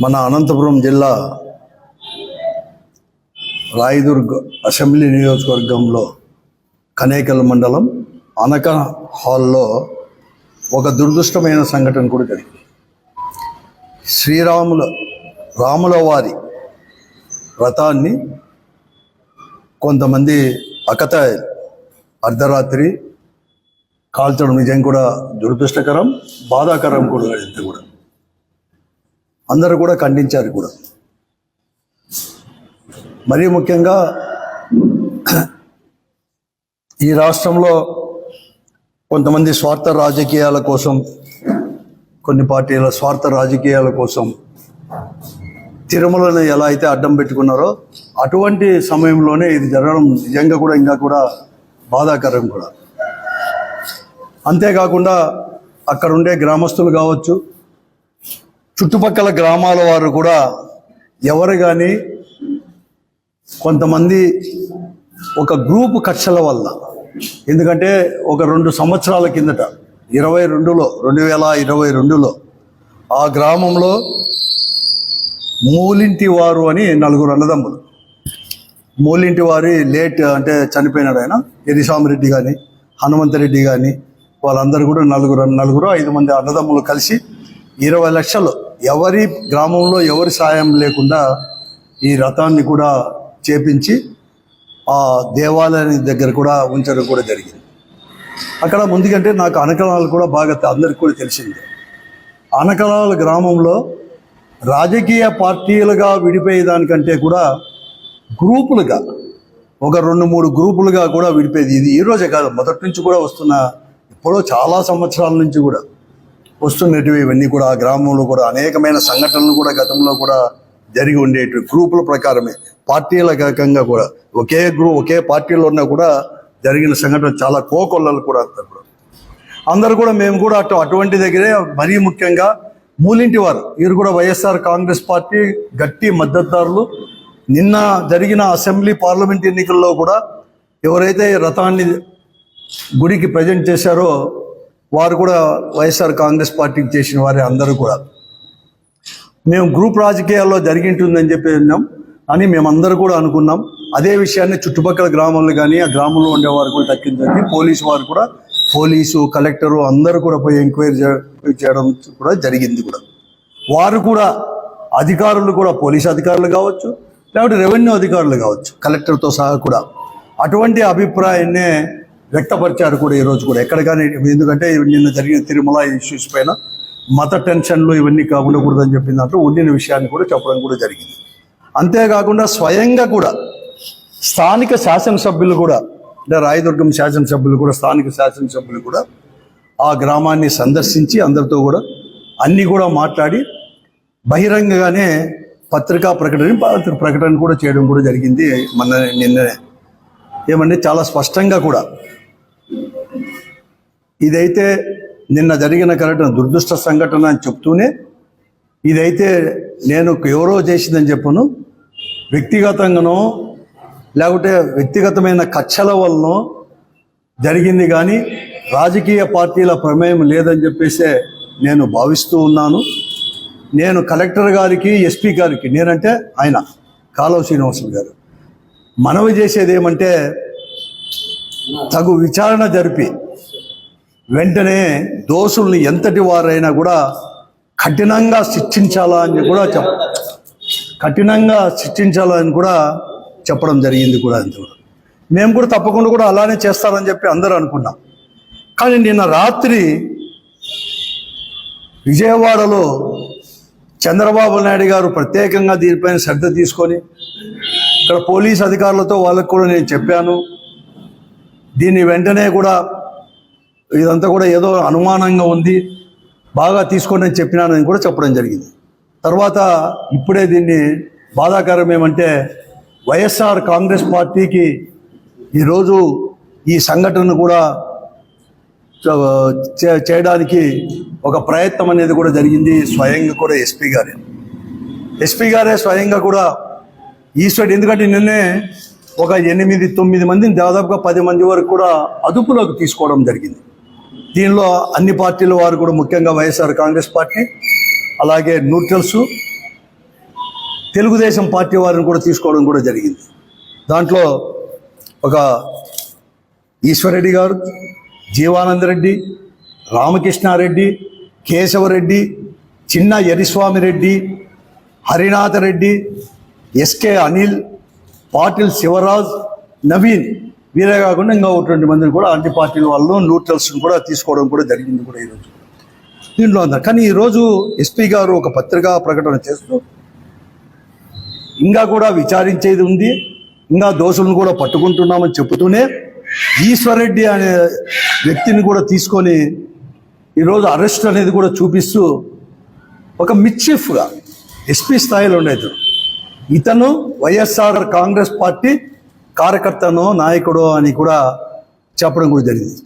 మన అనంతపురం జిల్లా రాయదుర్గ్ అసెంబ్లీ నియోజకవర్గంలో కనేకల్ మండలం అనక హాల్లో ఒక దురదృష్టమైన సంఘటన కూడా జరిగింది. శ్రీరాముల రాముల వారి రథాన్ని కొంతమంది అకత అర్ధరాత్రి కాల్చడం నిజం కూడా దురదృష్టకరం బాధాకరం కూడా ఇది కూడా. అందరూ కూడా ఖండించారు కూడా. మరీ ముఖ్యంగా ఈ రాష్ట్రంలో కొంతమంది స్వార్థ రాజకీయాల కోసం కొన్ని పార్టీల స్వార్థ రాజకీయాల కోసం తిరుమలను ఎలా అయితే అడ్డం పెట్టుకున్నారో అటువంటి సమయంలోనే ఇది జరగడం నిజంగా కూడా ఇంకా కూడా బాధాకరం కూడా. అంతేకాకుండా అక్కడ ఉండే గ్రామస్తులు కావచ్చు చుట్టుపక్కల గ్రామాల వారు కూడా ఎవరు కానీ కొంతమంది ఒక గ్రూప్ కక్షల వల్ల ఎందుకంటే ఒక రెండు సంవత్సరాల కిందట ఇరవై రెండులో రెండు వేల ఇరవై రెండులో ఆ గ్రామంలో మూలింటి వారు అని నలుగురు అన్నదమ్ములు. మూలింటి వారి లేట్ అంటే చనిపోయినాడు ఆయన ఎరిసామిరెడ్డి కానీ హనుమంతరెడ్డి కానీ వాళ్ళందరూ కూడా నలుగురు నలుగురు ఐదు మంది అన్నదమ్ములు కలిసి ఇరవై లక్షలు ఎవరి గ్రామంలో ఎవరి సాయం లేకుండా ఈ రథాన్ని కూడా చేపించి ఆ దేవాలయాన్ని దగ్గర కూడా ఉంచడం కూడా జరిగింది. అక్కడ ముందుకంటే నాకు అనకలాలు కూడా బాగా అందరికి కూడా తెలిసింది. అనకలాల గ్రామంలో రాజకీయ పార్టీలుగా విడిపోయేదానికంటే కూడా గ్రూపులుగా ఒక రెండు మూడు గ్రూపులుగా కూడా విడిపోయేది. ఇది ఈ రోజే కాదు మొదటి నుంచి కూడా వస్తున్న ఎప్పుడో చాలా సంవత్సరాల నుంచి కూడా. వస్తున్నటివి ఇవన్నీ కూడా ఆ గ్రామంలో కూడా అనేకమైన సంఘటనలు కూడా గతంలో కూడా జరిగి ఉండేటివి. గ్రూపుల ప్రకారమే పార్టీల రకంగా కూడా. ఒకే గ్రూప్ ఒకే పార్టీలో ఉన్నా కూడా జరిగిన సంఘటన చాలా కోకొల్లలు కూడా అంతా కూడా. అందరు కూడా మేము కూడా అటు అటువంటి దగ్గరే మరీ ముఖ్యంగా మూలింటి వారు. వీరు కూడా వైఎస్ఆర్ కాంగ్రెస్ పార్టీ గట్టి మద్దతుదారులు. నిన్న జరిగిన అసెంబ్లీ పార్లమెంట్ ఎన్నికల్లో కూడా ఎవరైతే రథాన్ని గుడికి ప్రజెంట్ చేశారో వారు కూడా వైఎస్ఆర్ కాంగ్రెస్ పార్టీకి చేసిన వారే అందరూ కూడా. మేము గ్రూప్ రాజకీయాల్లో జరిగింటుందని చెప్పి విన్నాం అని మేమందరూ కూడా అనుకున్నాం. అదే విషయాన్ని చుట్టుపక్కల గ్రామాల్లో కానీ ఆ గ్రామంలో ఉండేవారు కూడా తగ్గించండి. పోలీసు వారు కూడా పోలీసు కలెక్టరు అందరూ కూడా పోయి ఎంక్వైరీ చేయడం కూడా జరిగింది కూడా. వారు కూడా అధికారులు కూడా పోలీసు అధికారులు కావచ్చు లేకపోతే రెవెన్యూ అధికారులు కావచ్చు కలెక్టర్తో సహా కూడా. అటువంటి అభిప్రాయాన్నే వ్యక్తపరిచారు కూడా ఈరోజు కూడా. ఎక్కడ కానీ ఎందుకంటే నిన్న జరిగిన తిరుమల ఇష్యూస్ పైన మత టెన్షన్లు ఇవన్నీ కాకుండా చెప్పిన దాంట్లో ఉండిన విషయాన్ని కూడా చెప్పడం కూడా జరిగింది. అంతేకాకుండా స్వయంగా కూడా స్థానిక శాసనసభ్యులు కూడా అంటే రాయదుర్గం శాసనసభ్యులు కూడా స్థానిక శాసనసభ్యులు కూడా ఆ గ్రామాన్ని సందర్శించి అందరితో కూడా అన్నీ కూడా మాట్లాడి బహిరంగంగానే పత్రికా ప్రకటన ప్రకటన కూడా చేయడం కూడా జరిగింది మన నిన్ననే. ఏమంటే చాలా స్పష్టంగా కూడా ఇదైతే నిన్న జరిగిన కరెక్ట్ దురదృష్ట సంఘటన అని చెప్తూనే ఇదైతే నేను ఎవరో చేసిందని చెప్పను. వ్యక్తిగతంగానో లేకుంటే వ్యక్తిగతమైన కక్షల వలనో జరిగింది కానీ రాజకీయ పార్టీల ప్రమేయం లేదని చెప్పేసే నేను భావిస్తూ ఉన్నాను. నేను కలెక్టర్ గారికి ఎస్పీ గారికి నేనంటే ఆయన కాలువ శ్రీనివాసులు గారు. మనవి చేసేది ఏమంటే తగు విచారణ జరిపి వెంటనే దోషుల్ని ఎంతటి వారైనా కూడా కఠినంగా శిక్షించాలా అని కూడా చెప్ కఠినంగా శిక్షించాలని కూడా చెప్పడం జరిగింది కూడా అంతే కూడా. మేము కూడా తప్పకుండా కూడా అలానే చేస్తారని చెప్పి అందరూ అనుకున్నాం కానీ నిన్న రాత్రి విజయవాడలో చంద్రబాబు నాయుడు గారు ప్రత్యేకంగా దీనిపైన శ్రద్ధ తీసుకొని ఇక్కడ పోలీస్ అధికారులతో వాళ్ళకు కూడా నేను చెప్పాను దీన్ని వెంటనే కూడా ఇదంతా కూడా ఏదో అనుమానంగా ఉంది. బాగా తీసుకోండి అని చెప్పినానని కూడా చెప్పడం జరిగింది. తర్వాత ఇప్పుడే దీన్ని బాధాకరం ఏమంటే వైఎస్ఆర్ కాంగ్రెస్ పార్టీకి ఈరోజు ఈ సంఘటనను కూడా చే- చేయడానికి ఒక ప్రయత్నం అనేది కూడా జరిగింది స్వయంగా కూడా ఎస్పీ గారే. ఎస్పీ గారే స్వయంగా కూడా ఈశ్వరుడు ఎందుకంటే నిన్నే ఒక ఎనిమిది తొమ్మిది మందిని దాదాపుగా పది మంది వరకు కూడా అదుపులోకి తీసుకోవడం జరిగింది. దీనిలో అన్ని పార్టీల వారు కూడా ముఖ్యంగా వైఎస్ఆర్ కాంగ్రెస్ పార్టీ అలాగే న్యూట్రల్స్ తెలుగుదేశం పార్టీ వారిని కూడా తీసుకోవడం కూడా జరిగింది. దాంట్లో ఒక ఈశ్వరెడ్డి గారు జీవానందరెడ్డి రామకృష్ణారెడ్డి కేశవరెడ్డి చిన్న యరిస్వామిరెడ్డి హరినాథరెడ్డి ఎస్కే అనిల్ పాటిల్ శివరాజ్ నవీన్ వీరే కాకుండా ఇంకా ఒకటి రెండు మందిని కూడా అన్ని పార్టీల వాళ్ళు న్యూట్రల్స్ని కూడా తీసుకోవడం కూడా జరిగింది కూడా ఈరోజు. దీంట్లో అందరు. కానీ ఈరోజు ఎస్పీ గారు ఒక పత్రికా ప్రకటన చేస్తూ ఇంకా కూడా విచారించేది ఉంది ఇంకా దోషులను కూడా పట్టుకుంటున్నామని చెబుతూనే ఈశ్వరెడ్డి అనే వ్యక్తిని కూడా తీసుకొని ఈరోజు అరెస్ట్ అనేది కూడా చూపిస్తూ ఒక మిచ్చిఫ్గా ఎస్పీ స్థాయిలో ఉండేది. ఇతను వైఎస్ఆర్ కాంగ్రెస్ పార్టీ కార్యకర్తను నాయకుడో అని కూడా చెప్పడం కూడా జరిగింది.